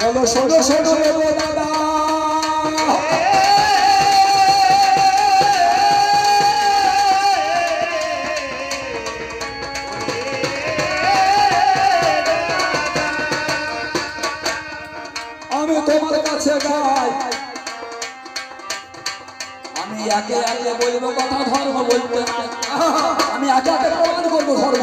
বলো শোনো শোনো রে দাদা আমি তোমার কাছে গাই আমি একে একে বলব কথা, ধর্ম বলতে আমি একে একে প্রমাণ করব ধর্ম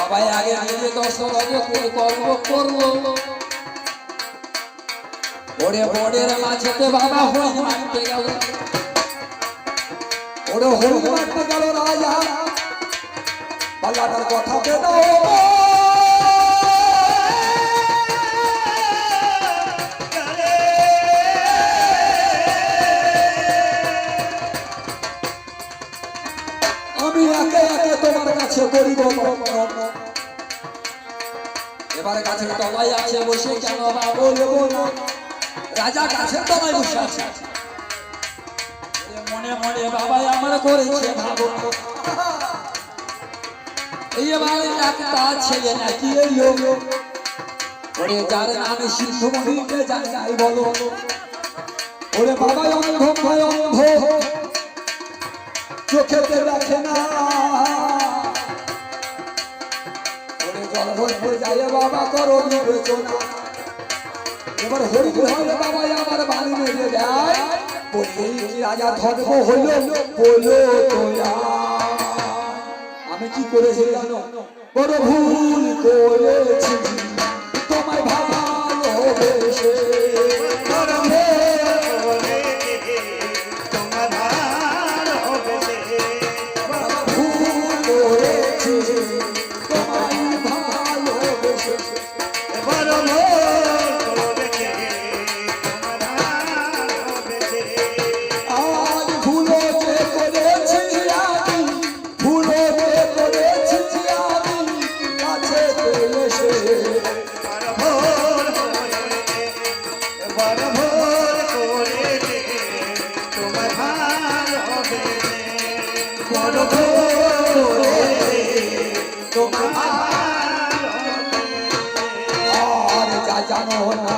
বাবা আগে নিজে দশরথ কর্ম করল ওরে বড়ের মাঝেতে বাবা হই মারতে গেল। ওরে হই মারতে গেল রাজা। পাল্লাটার কথা দাও আমি একে একে তোমার কাছে করিব। এবারে গাছের তলায় আছে, বসে কেন বলব না। রাজা গাছের তলায় বসে আছে। মনে মনে বাবাই আমার করেছে ভাবো। এই একটা ছেলে নাকি এলো ওরে যার নামে সিদ্ধমণিকে যাই যাই বলো। ওরে বাবাই অন্ধ ভয় অন্ধ। চোখেতে দেখে না। যায় বাবা করো বিবেচনা। এবার হরি হলে বাবা আমার বাড়ি মেরে দেয়। রাজা ধর্ম হলো বলো আমি কি করেছি জানো? বড় ভুল করেছি। তোমায় ভালোবেসে বড় জানো না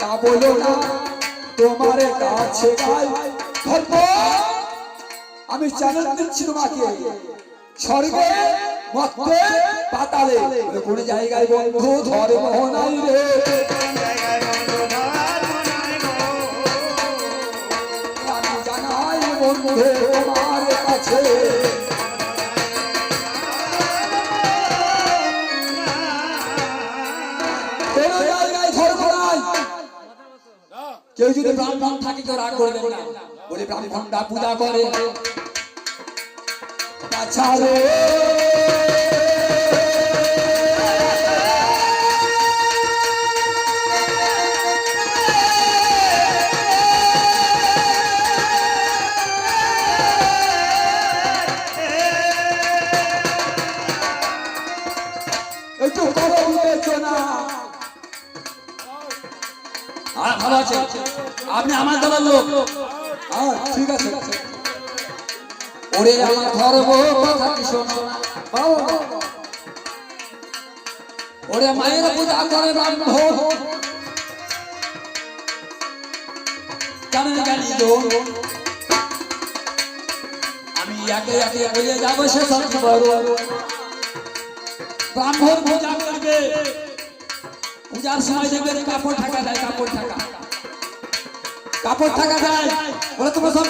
তা বলো না তোমার কাছে আমি চ্যালেঞ্জ দিচ্ছি তোমাকে। স্বর্গে, মর্তে, পাতালে। কোন জায়গায় বন্ধু ধর্ম নাই রে। কেউ যদি ব্রাহ্মণ থাকে কেউ রাগ করবেন না। বলে ব্রাহ্মণটা পূজা করে। তাছাড়ে ভালো আছে। আপনি আমার দলের লোক। হ্যাঁ ঠিক আছে। ওরে আমার ধর্ম কথা কি শোনো। ওরে মায়ের পূজা করে ব্রাহ্মণ। জানেন জানি আমি একে একে বলে যাব সে সব ব্রাহ্মণ পূজা করবে। পূজার সময় দেখবেন কাপড় ঢাকা দেয়, কাপড় কাপড় ঢাকা দেয়। বলে তোমরা সব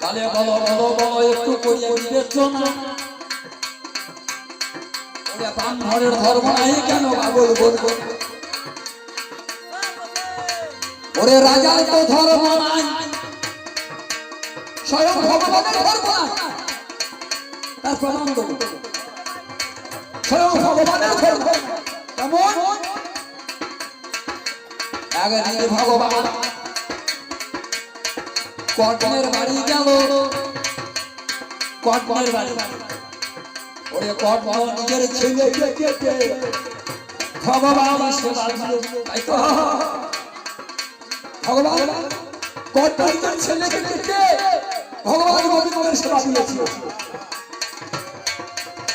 তাহলে বলো বলো বলো, একটু ধর্ম নাই কেন বাবুল বলব? ওরে রাজার তো ধর্ম নাই। স্বয়ং ভগবানের ধর্ম ভগবান। কটনের বাড়ি গেল। কটনের বাড়ি। ওরে কটন নিজের ছেলে ভগবান সেবা দিল। তাই তো? ভগবান কটন নিজের ছেলেকে ভগবান সেবা দিয়েছিল